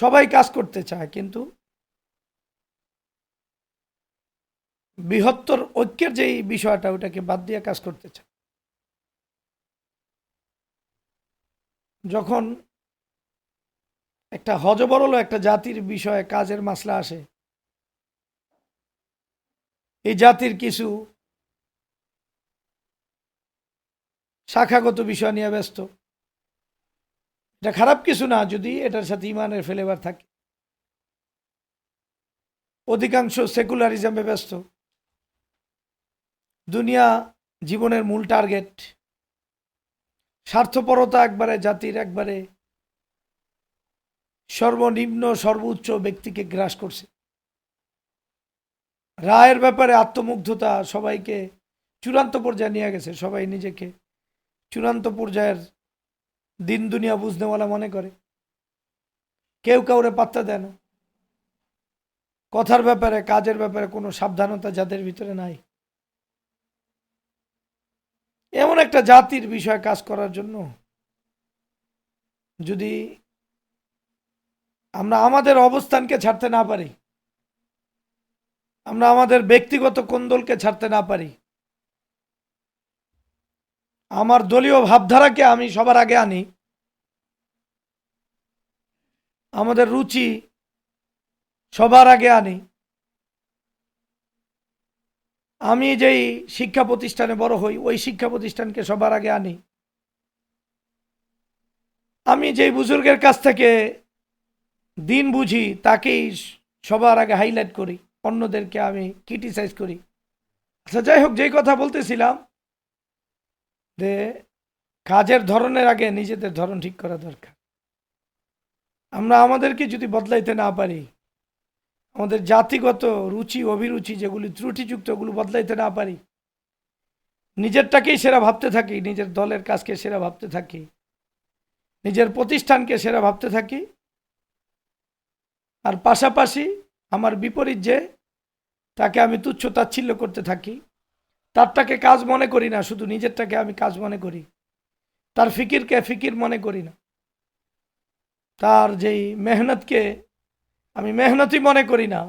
সবাই কাজ করতে চায়, কিন্তু বৃহত্তর ঐক্যের যেই বিষয়টা, ওটাকে বাদ দিয়ে কাজ করতে চায়। যখন একটা হজবরল একটা জাতির বিষয়ে কাজের মাসলা আসে, এই জাতির কিছু শাখাগত বিষয় নিয়ে ব্যস্ত এটা খারাপ কিছু না, যদি এটার সাথে ইমানের ফেলেবার থাকে। অধিকাংশ সেকুলারিজমে ব্যস্ত। দুনিয়া জীবনের মূল টার্গেট। স্বার্থপরতা একবারে, জাতির একবারে সর্বনিম্ন, সর্বোচ্চ ব্যক্তিকে গ্রাস করছে। রায়ের ব্যাপারে আত্মমুগ্ধতা সবাইকে চূড়ান্ত পর্যায়ে নিয়ে গেছে, সবাই নিজেকে চূড়ান্ত পর্যায়ের দিন দুনিয়া বুঝনেওয়ালা মনে করে। কেউ কাউরে পাত্তা দেয় না। কথার ব্যাপারে, কাজের ব্যাপারে কোনো সাবধানতা যাদের ভিতরে নাই। এমন একটা জাতির বিষয়ে কাজ করার জন্য যদি আমরা আমাদের অবস্থানকে ছাড়তে না পারি, আমরা আমাদের ব্যক্তিগত কোন্দলকে ছাড়তে না পারি আমার দলীয় ভাবধারাকে আমি সবার আগে আনি। আমাদের রুচি সবার আগে আনি। আমি যেই শিক্ষা প্রতিষ্ঠানে বড় হই, ওই শিক্ষা প্রতিষ্ঠানকে সবার আগে আনি। আমি যেই বুজুর্গের কাছ থেকে দিন বুঝি, তাকেই সবার আগে হাইলাইট করি। অন্যদেরকে আমি ক্রিটিসাইজ করি। আচ্ছা যাই হোক, যেই কথা বলতেছিলাম যে কাজের ধরনের আগে নিজেদের ধরন ঠিক করা দরকার। আমরা আমাদেরকে যদি বদলাইতে না পারি, আমাদের জাতিগত রুচি, অভিরুচি যেগুলি ত্রুটিযুক্ত, ওগুলো বদলাইতে না পারি, নিজেরটাকেই সেরা ভাবতে থাকি, নিজের দলের কাজকে সেরা ভাবতে থাকি, নিজের প্রতিষ্ঠানকে সেরা ভাবতে থাকি, আর পাশাপাশি আমার বিপরীত যে তাকে আমি তুচ্ছ তাচ্ছিল্য করতে থাকি তারটাকে কাজ মনে করি না, শুধু নিজেরটাকে আমি কাজ মনে করি। তার ফিকিরকে ফিকির মনে করি না। তার যেই মেহনতকে আমি মেহনতই মনে করি না।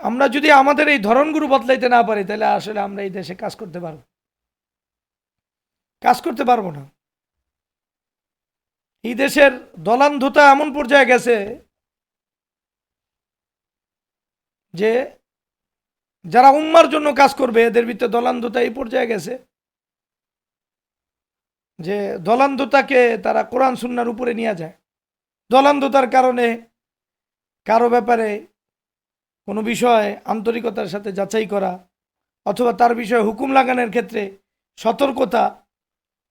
আমরা যদি আমাদের এই ধরনগুলো বদলাইতে না পারি, তাহলে আসলে আমরা এই দেশে কাজ করতে পারব। কাজ করতে পারব না। এই দেশের দলান্ধতা এমন পর্যায়ে গেছে যে যারা উম্মার জন্য কাজ করবে, এদের ভিতরে দলান্ধতা এই পর্যায়ে গেছে। যে দলান্ধতাকে তারা কোরআন, সুন্নার উপরে নিয়ে যায়। দলান্ধতার কারণে কারও ব্যাপারে কোনো বিষয়ে আন্তরিকতার সাথে যাচাই করা, অথবা তার বিষয়ে হুকুম লাগানোর ক্ষেত্রে সতর্কতা,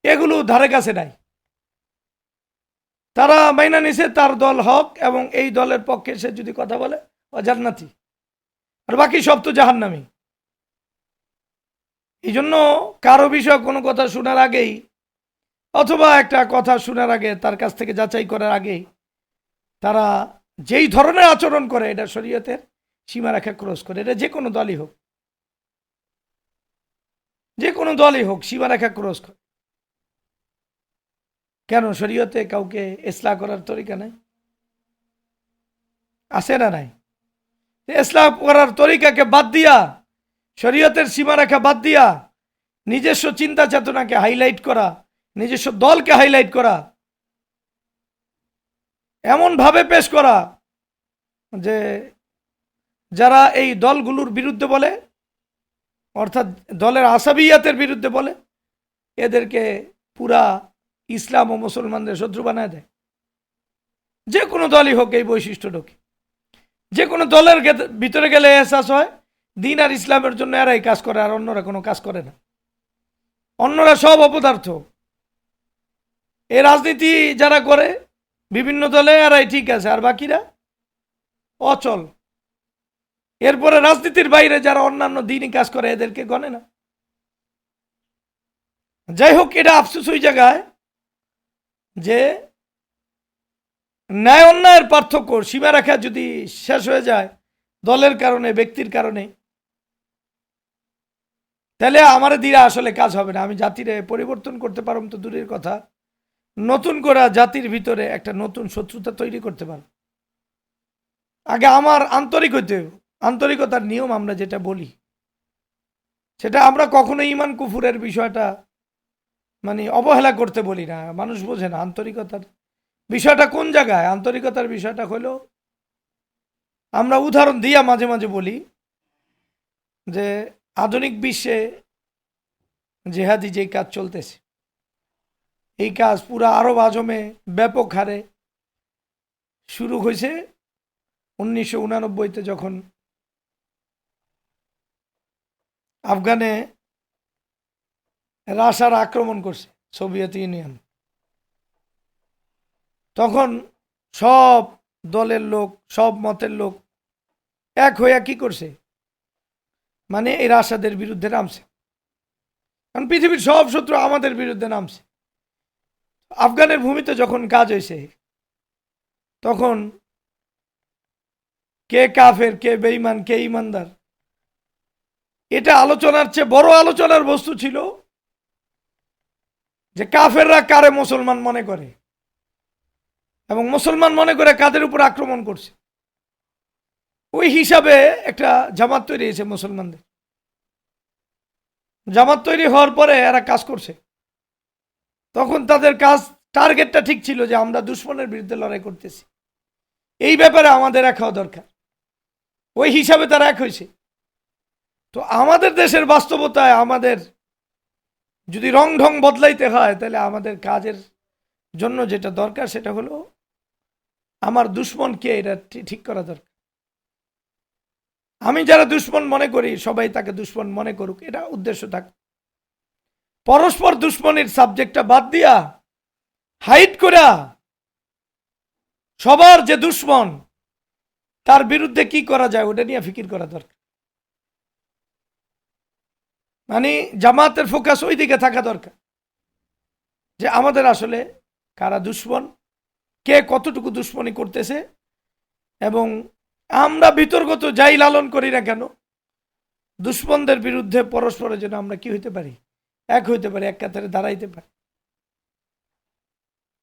এগুলো ধারে কাছে নাই। তারা মাইনা নিছে তার দল হক এবং এই দলের পক্ষে সে যদি কথা বলে, ও জান্নাতি। আর বাকি সব তো জাহান্নামি। এই জন্য কারও বিষয়ে কোনো কথা শোনার আগেই, অথবা একটা কথা শোনার আগে, তার কাছ থেকে যাচাই করার আগেই তারা যেই ধরনের আচরণ করে, এটা শরীয়তের সীমারেখা ক্রস করে। এটা যে কোনো দলই হোক। যে কোনো দলই হোক, সীমারেখা ক্রস করে। কেন? শরীয়তে কাউকে ইসলাম করার তরিকা নাই? আছে না নাই? ইসলাম করার তরিকাকে বাদ দিয়া, শরীয়তের সীমারেখা বাদ দিয়া, নিজস্ব চিন্তা চেতনাকে হাইলাইট করা, নিজস্ব দলকে হাইলাইট করা এমন ভাবে পেশ করা যে যারা এই দলগুলোর বিরুদ্ধে বলে, অর্থাৎ দলের আসাবিয়াতের বিরুদ্ধে বলে, এদেরকে পুরা ইসলাম ও মুসলমানদের শত্রু বানায় দেয়। যে কোনো দলই হোক এই বৈশিষ্ট্য ঢোকে যে কোনো দলের ভিতরে গেলে এহসাস হয়। দিন আর ইসলামের জন্য এরাই কাজ করে, আর অন্যরা কোনো কাজ করে না। অন্যরা সব অপদার্থ। এই রাজনীতি যারা করে, বিভিন্ন দলে এরাই ঠিক আছে, আর বাকিরা অচল। এরপরে রাজনীতির বাইরে যারা অন্যান্য দিনই কাজ করে, এদেরকে গণে না। যাই হোক, এটা আফসোস ওই জায়গায় যে ন্যায় অন্যায়ের পার্থক্য সীমারেখা যদি শেষ হয়ে যায়, দলের কারণে, ব্যক্তির কারণে, তাহলে আমার দিয়ে আসলে কাজ হবে না। আমি জাতিরে পরিবর্তন করতে পারব তো দূরের কথা। নতুন করে জাতির ভিতরে একটা নতুন শত্রুতা তৈরি করতে পারব আগে আমার আন্তরিক হইতে আন্তরিকতার নিয়ম আমরা যেটা বলি, সেটা আমরা কখনো ইমান কুফুরের বিষয়টা মানে অবহেলা করতে বলি না। মানুষ বোঝে না, আন্তরিকতার বিষয়টা কোন জায়গায়? আন্তরিকতার বিষয়টা হলো, আমরা উদাহরণ দিয়া মাঝে মাঝে বলি যে, আধুনিক বিশ্বে জেহাদি যে কাজ চলতেছে, এই কাজ পুরা আরব আজমে ব্যাপক হারে শুরু হয়েছে উনিশশো উনানব্বইতে যখন আফগানে রাশার আক্রমণ করছে সোভিয়েত ইউনিয়ন। তখন সব দলের লোক, সব মতের লোক এক হইয়া কি করছে? মানে এই রাশাদের বিরুদ্ধে নামছে। কারণ পৃথিবীর সব শত্রু আমাদের বিরুদ্ধে নামছে। আফগানের ভূমিতে যখন কাজ হয়েছে তখন কে কাফের, কে বেঈমান, কে ইমানদার এটা আলোচনার চেয়ে বড় আলোচনার বস্তু ছিল যে কাফেররা কারে মুসলমান মনে করে? এবং মুসলমান মনে করে কাদের উপর আক্রমণ করছে? ওই হিসাবে একটা জামাত তৈরি হয়েছে মুসলমানদের। জামাত তৈরি হওয়ার পরে এরা কাজ করছে। তখন তাদের কাজ, টার্গেটটা ঠিক ছিল যে আমরা দুশ্মনের বিরুদ্ধে লড়াই করতেছি। এই ব্যাপারে আমাদের এক হওয়া দরকার। ওই হিসাবে তারা এক হয়েছে। তো আমাদের দেশের বাস্তবতায় আমাদের যদি রং ঢং বদলাইতে হয়, তাহলে আমাদের কাজের জন্য যেটা দরকার সেটা হলো আমার দুশ্মনকে এটা ঠি- ঠিক করা দরকার। আমি যারা দুশ্মন মনে করি, সবাই তাকে দুশ্মন মনে করুক, এটা উদ্দেশ্য থাক। পরস্পর দুশ্মনের সাবজেক্টটা বাদ দিয়া হাইট করা সবার যে দুশ্মন, তার বিরুদ্ধে কি করা যায়, ওটা নিয়ে ফিকির করা দরকার। মানে জামাতের ফোকাস ওই দিকে থাকা দরকার, যে আমাদের আসলে কারা দুশ্মন কে কতটুকু দুশ্মনী করতেছে? এবং আমরা বিতর্কত যাই লালন করি না কেন? দুশ্মনদের বিরুদ্ধে পরস্পরের জন্য আমরা কি হইতে পারি? এক হইতে পারি, এক কাতারে দাঁড়াইতে পারি।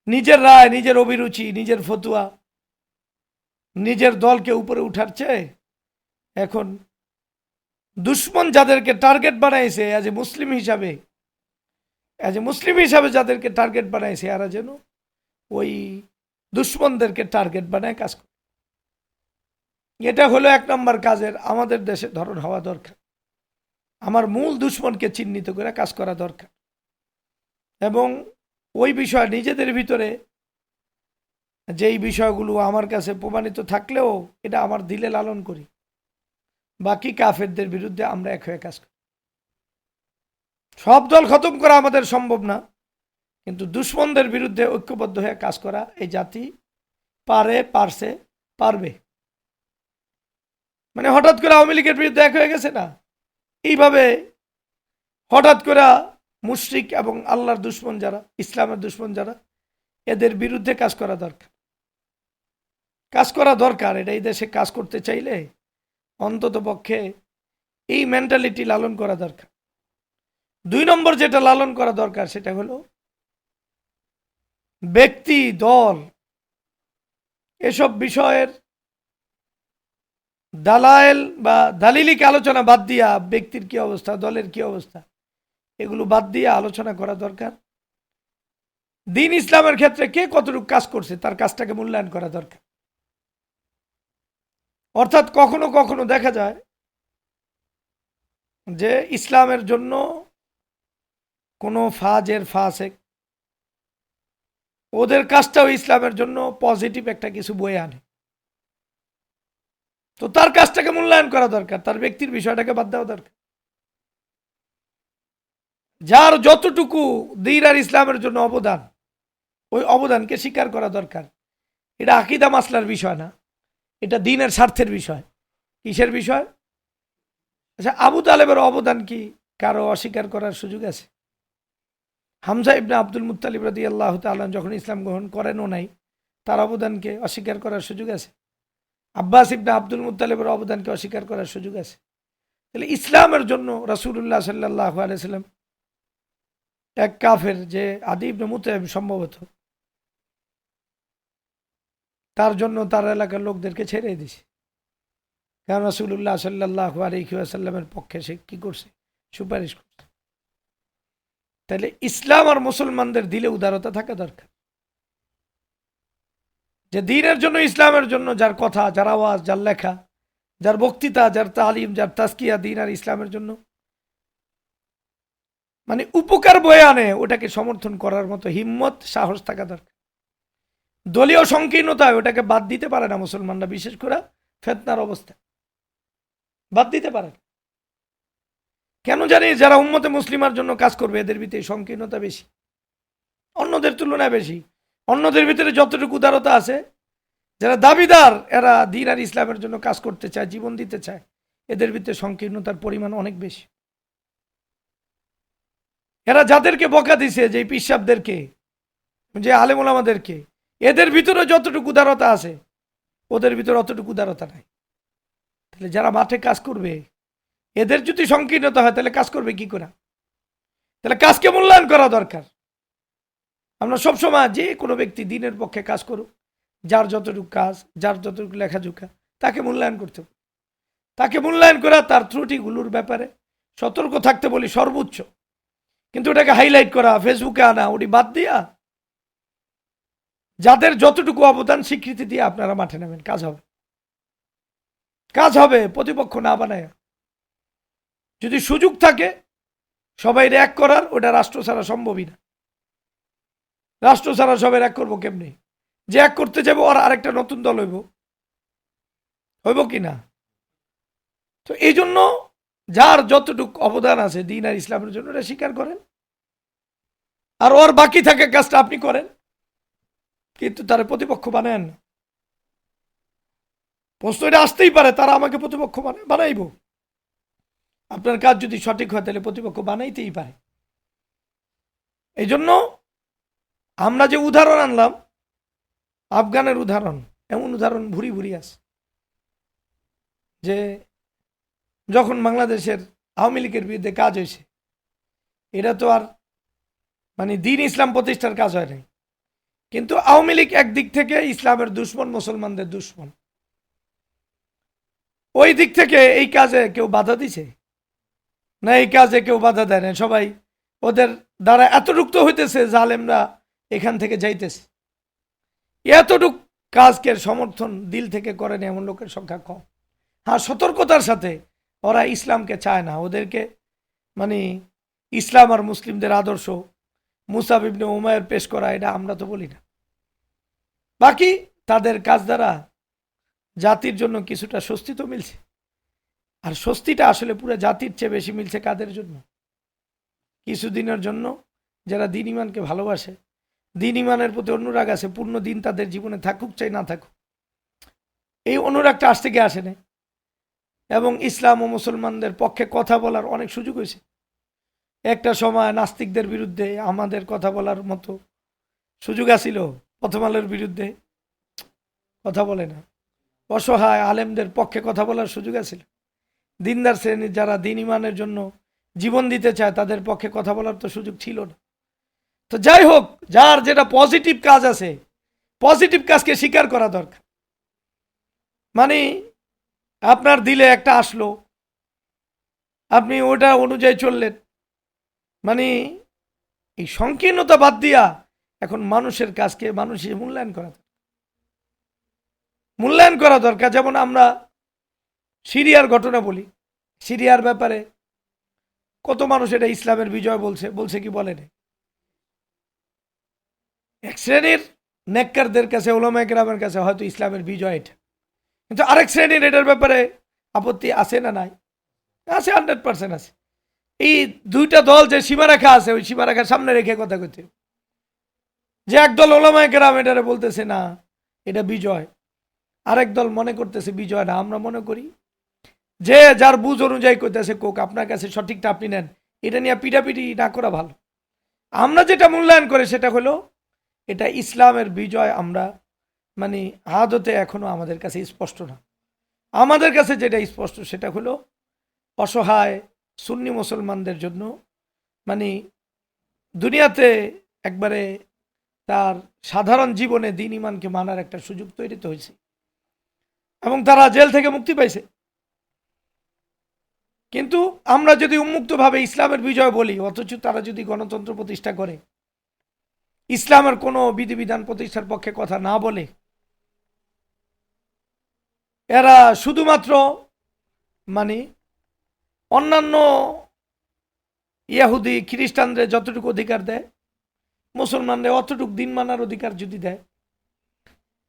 নিজের রায়, নিজের অভিরুচি, নিজের ফতুয়া, নিজের দলকে উপরে উঠার চেয়ে এখন দুশ্মন যাদেরকে টার্গেট বানাইছে অ্যাজ এ মুসলিম হিসাবে অ্যাজ এ মুসলিম হিসাবে যাদেরকে টার্গেট বানাইছে, এরা যেন ওই দুশ্মনদেরকে টার্গেট বানায় কাজ করে। এটা হলো এক নম্বর কাজের আমাদের দেশে ধরন হওয়া দরকার। আমার মূল দুশ্মনকে চিহ্নিত করে কাজ করা দরকার। এবং ওই বিষয় নিজেদের ভিতরে যেই বিষয়গুলো আমার কাছে প্রমাণিত থাকলেও এটা আমার দিলে লালন করি। বাকি কাফেরদের বিরুদ্ধে আমরা এক হয়ে কাজ করি। সব দল খতম করা আমাদের সম্ভব না। কিন্তু দুশ্মনদের বিরুদ্ধে ঐক্যবদ্ধ হয়ে কাজ করা এই জাতি পারে, পারছে, পারবে। মানে হঠাৎ করে আওয়ামী লীগের বিরুদ্ধে এক হয়ে গেছে না? এইভাবে হঠাৎ করে মুশরিক এবং আল্লাহর দুশ্মন যারা, ইসলামের দুশ্মন যারা, এদের বিরুদ্ধে কাজ করা দরকার। কাজ করা দরকার, এটা এই দেশে কাজ করতে চাইলে অন্তত পক্ষে এই মেন্টালিটি লালন করা দরকার। দুই নম্বর যেটা লালন করা দরকার, সেটা হলো ব্যক্তি, দল, এসব বিষয়ের দালায়েল বা দালিলিক আলোচনা বাদ দিয়া ব্যক্তির কি অবস্থা, দলের কি অবস্থা, এগুলো বাদ দিয়ে আলোচনা করা দরকার। দিন ইসলামের ক্ষেত্রে কে কতটুকু কাজ করছে, তার কাজটাকে মূল্যায়ন করা দরকার। অর্থাৎ কখনো কখনো দেখা যায় যে ইসলামের জন্য কোনো ফাজের ফাসেক ওদের কাজটাও ইসলামের জন্য পজিটিভ একটা কিছু বয়ে আনে। তো তার কাজটাকে মূল্যায়ন করা দরকার, তার ব্যক্তির বিষয়টাকে বাদ দেওয়া দরকার। যার যতটুকু দিন আর ইসলামের জন্য অবদান, ওই অবদানকে স্বীকার করা দরকার। এটা আকিদা মাসলার বিষয় না, এটা দিনের স্বার্থের বিষয়। কিসের বিষয়? আচ্ছা আবু তালেবের অবদান কি কারও অস্বীকার করার সুযোগ আছে? হামজা ইবনে আব্দুল মুত্তালিব রাদি আল্লাহ তাল্লাহ যখন ইসলাম গ্রহণ করেনও নাই, তার অবদানকে অস্বীকার করার সুযোগ আছে। আব্বাস ইবনে আব্দুল মুত্তালিবের অবদানকে অস্বীকার করার সুযোগ আছে। তাহলে ইসলামের জন্য রাসুল্লাহ সাল্লাহ আলাইসাল্লাম এক কাফের যে আদি ইবনে মুতাইব সম্ভবত, তার জন্য তার এলাকার লোকদেরকে ছেড়ে দিছে। কারণ রাসুল্লাহ সাল্লাহ আলহিউসাল্লামের পক্ষে সে কি করছে? সুপারিশ করছে। তাহলে ইসলাম আর মুসলমানদের দিলে উদারতা থাকা দরকার। যে দিনের জন্য, ইসলামের জন্য যার কথা, যার আওয়াজ, যার লেখা, যার বক্তৃতা, যার তালিম, যার তাস্কিয়া দিন আর ইসলামের জন্য। মানে উপকার বয়ে আনে, ওটাকে সমর্থন করার মতো হিম্মত, সাহস থাকা দরকার। দলীয় সংকীর্ণতায় ওটাকে বাদ দিতে পারে না মুসলমানরা, বিশেষ করে ফেতনার অবস্থা। বাদ দিতে পারে না। কেন জানি যারা উম্মতে মুসলিমার জন্য কাজ করবে, এদের ভিতরে সংকীর্ণতা বেশি, অন্যদের তুলনায় বেশি। অন্যদের ভিতরে যতটুকু উদারতা আছে, যারা দাবিদার, এরা দিন আর ইসলামের জন্য কাজ করতে চায়, জীবন দিতে চায়, এদের ভিতরে সংকীর্ণতার পরিমাণ অনেক বেশি। এরা যাদেরকে বকা দিছে যে পিসাবদেরকে যে আলেমুল আমাদেরকে এদের ভিতরে যতটুকু উদারতা আছে, ওদের ভিতরে অতটুকু উদারতা নাই। তাহলে যারা মাঠে কাজ করবে এদের যদি সংকীর্ণতা হয়, তাহলে কাজ করবে কি করে? তাহলে কাজকে মূল্যায়ন করা দরকার। আমরা সবসময় যে কোনো ব্যক্তি দিনের পক্ষে কাজ করুক, যার যতটুকু কাজ, যার যতটুকু লেখাজোখা তাকে মূল্যায়ন করতে তাকে মূল্যায়ন করা তার ত্রুটিগুলোর ব্যাপারে সতর্ক থাকতে বলি সর্বোচ্চ। কিন্তু ওটাকে হাইলাইট করা, ফেসবুকে আনা, ওটি বাদ দিয়া যাদের যতটুকু অবদান, স্বীকৃতি দিয়ে আপনারা মাঠে নেবেন কাজ হবে। কাজ হবে, প্রতিপক্ষ না বানায়। যদি সুযোগ থাকে সবাই এক করার, ওটা রাষ্ট্র ছাড়া সম্ভবই না। রাষ্ট্র ছাড়া সবাই এক করব কেমনি? যে এক করতে যাব আর আরেকটা নতুন দল হইব। হইব কি না? তো এই জন্য যার যতটুকু অবদান আছে দিন আর ইসলামের জন্য এটা স্বীকার করেন। আর ওর বাকি থাকে কাজটা আপনি করেন। কিন্তু তার প্রতিপক্ষ বানায় না। প্রশ্ন এটা আসতেই পারে, তারা আমাকে প্রতিপক্ষ বানায় বানাইব। আপনার কাজ যদি সঠিক হয়, তাহলে প্রতিপক্ষ বানাইতেই পারে। এই জন্য আমরা যে উদাহরণ আনলাম, আফগানের উদাহরণ, এমন উদাহরণ ভুরি ভুরি আছে, যে যখন বাংলাদেশের আওয়ামী লীগের বিরুদ্ধে কাজ হয়েছে, এটা তো আর মানে দিন ইসলাম প্রতিষ্ঠার কাজ হয় নাই। কিন্তু আওয়ামী লীগ একদিক থেকে ইসলামের দুশ্মন, মুসলমানদের দুশ্মন। ওই দিক থেকে এই কাজে কেউ বাধা দিছে? না, এই কাজে কেউ বাধা দেয় না। সবাই ওদের দ্বারা এতটুক তো হইতেছে, জালেমরা এখান থেকে যাইতেছে। এতটুক কাজকে সমর্থন দিল থেকে করেন এমন লোকের সংখ্যা কম। হ্যাঁ সতর্কতার সাথে ওরা ইসলামকে চায় না। ওদেরকে মানে ইসলাম আর মুসলিমদের আদর্শ ইবনে উমায়ের পেশ করা, এটা আমরা তো বলি না। বাকি তাদের কাজ দ্বারা জাতির জন্য কিছুটা স্বস্তি তো মিলছে। আর স্বস্তিটা আসলে পুরো জাতির চেয়ে বেশি মিলছে কাদের জন্য? কিছুদিনের জন্য যারা দিন ইমানকে ভালোবাসে, দিন ইমানের প্রতি অনুরাগ আছে, পূর্ণ দিন তাদের জীবনে থাকুক চাই না থাকুক। এই অনুরাগটা আজ থেকে আসে না এবং ইসলাম ও মুসলমানদের পক্ষে কথা বলার অনেক সুযোগ হয়েছে। একটা সময় নাস্তিকদের বিরুদ্ধে আমাদের কথা বলার মতো সুযোগ আসিল প্রথম আলোর বিরুদ্ধে কথা বলে না। অসহায় আলেমদের পক্ষে কথা বলার সুযোগ আছিল। দিনদার শ্রেণির যারা দিন ইমানের জন্য জীবন দিতে চায়, তাদের পক্ষে কথা বলার তো সুযোগ ছিল না। তো যাই হোক, যার যেটা পজিটিভ কাজ আছে পজিটিভ কাজকে স্বীকার করা দরকার। মানে আপনার দিলে একটা আসলো, আপনি ওটা অনুযায়ী চললেন। মানে এই সংকীর্ণতা বাদ দিয়া এখন মানুষের কাজকে মানুষের মূল্যায়ন করা দরকার। মূল্যায়ন করা দরকার, যেমন আমরা সিরিয়ার ঘটনা বলি। সিরিয়ার ব্যাপারে কত মানুষ এটা ইসলামের বিজয় বলছে বলছে কি বলে নাই এক শ্রেণির নেককারদের কাছে ওলামা গ্রামের কাছে হয়তো ইসলামের বিজয় এটা। কিন্তু আরেক শ্রেণির এটার ব্যাপারে আপত্তি আছে না নাই? আছে হান্ড্রেড পার্সেন্ট আছে। এই দুইটা দল যে সীমারেখা আছে, ওই সীমারেখার সামনে রেখে কথা কইতে। যে একদল ওলামায় গ্রাম এটারে বলতেছে, না, এটা বিজয়। আরেক দল মনে করতেছে, বিজয় না। আমরা মনে করি যে যার বুঝ অনুযায়ী করতেছে কোক, আপনার কাছে সঠিকটা আপনি নেন। এটা নিয়ে পিটাপিটি না করা ভালো। আমরা যেটা মূল্যায়ন করে সেটা হলো, এটা ইসলামের বিজয় আমরা মানে আদতে এখনও আমাদের কাছে স্পষ্ট না। আমাদের কাছে যেটা স্পষ্ট সেটা হলো, অসহায় সুন্নি মুসলমানদের জন্য মানে দুনিয়াতে একবারে তার সাধারণ জীবনে দিন ইমানকে মানার একটা সুযোগ তৈরি তো হয়েছে। এবং তারা জেল থেকে মুক্তি পাইছে। কিন্তু আমরা যদি উন্মুক্তভাবে ইসলামের বিজয় বলি, অথচ তারা যদি গণতন্ত্র প্রতিষ্ঠা করে, ইসলামের কোনো বিধিবিধান প্রতিষ্ঠার পক্ষে কথা না বলে, এরা শুধুমাত্র মানে অন্যান্য ইয়াহুদি খ্রিস্টানদের যতটুকু অধিকার দেয়, মুসলমানদের অতটুকু দিন মানার অধিকার যদি দেয়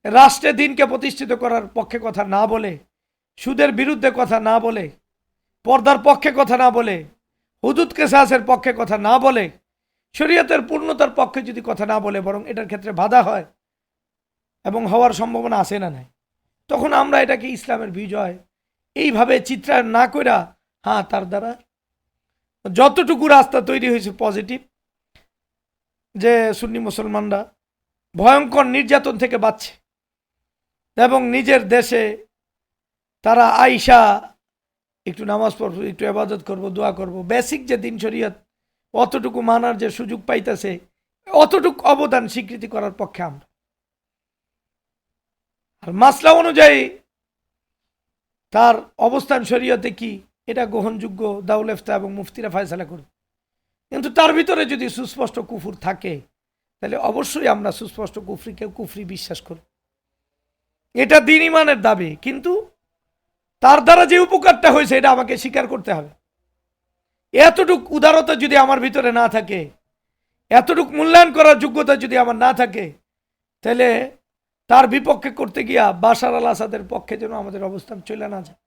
রাষ্ট্রে দিনকে প্রতিষ্ঠিত করার পক্ষে কথা না বলে, সুদের বিরুদ্ধে কথা না বলে পর্দার পক্ষে কথা না বলে, হুদুদ কেসাসের পক্ষে কথা না বলে, শরীয়তের পূর্ণতার পক্ষে যদি কথা না বলে, বরং এটার ক্ষেত্রে বাধা হয় এবং হওয়ার সম্ভাবনা আছে না নাই, তখন আমরা এটাকে ইসলামের বিজয় এইভাবে চিত্রায়ন না কইরা হ্যাঁ তার দ্বারা যতটুকু রাস্তা তৈরি হয়েছে পজিটিভ, যে সুন্নি মুসলমানরা ভয়ঙ্কর নির্যাতন থেকে বাঁচছে এবং নিজের দেশে তারা আইসা একটু নামাজ পড়ব, একটু আবাদত করব, দোয়া করব। বেসিক যে দিন শরীয়ত, অতটুকু মানার যে সুযোগ পাইতেছে, অতটুকু অবদান স্বীকৃতি করার পক্ষে আমরা। আর মাসলা অনুযায়ী তার অবস্থান শরীয়তে কি, এটা গ্রহণযোগ্য দাউল ইফতা এবং মুফতিরা ফায়সালা করবে। কিন্তু তার ভিতরে যদি সুস্পষ্ট কুফুর থাকে, তাহলে অবশ্যই আমরা সুস্পষ্ট কুফরিকে কুফরি বিশ্বাস করি এটা দিন ইমানের দাবি, কিন্তু তার দ্বারা যে উপকারটা হয়েছে, এটা আমাকে স্বীকার করতে হবে। এতটুক উদারতা যদি আমার ভিতরে না থাকে, এতটুক মূল্যায়ন করার যোগ্যতা যদি আমার না থাকে, তাহলে তার বিপক্ষে করতে গিয়া বাশার আল আসাদের পক্ষে যেন আমাদের অবস্থান চলে না যায়।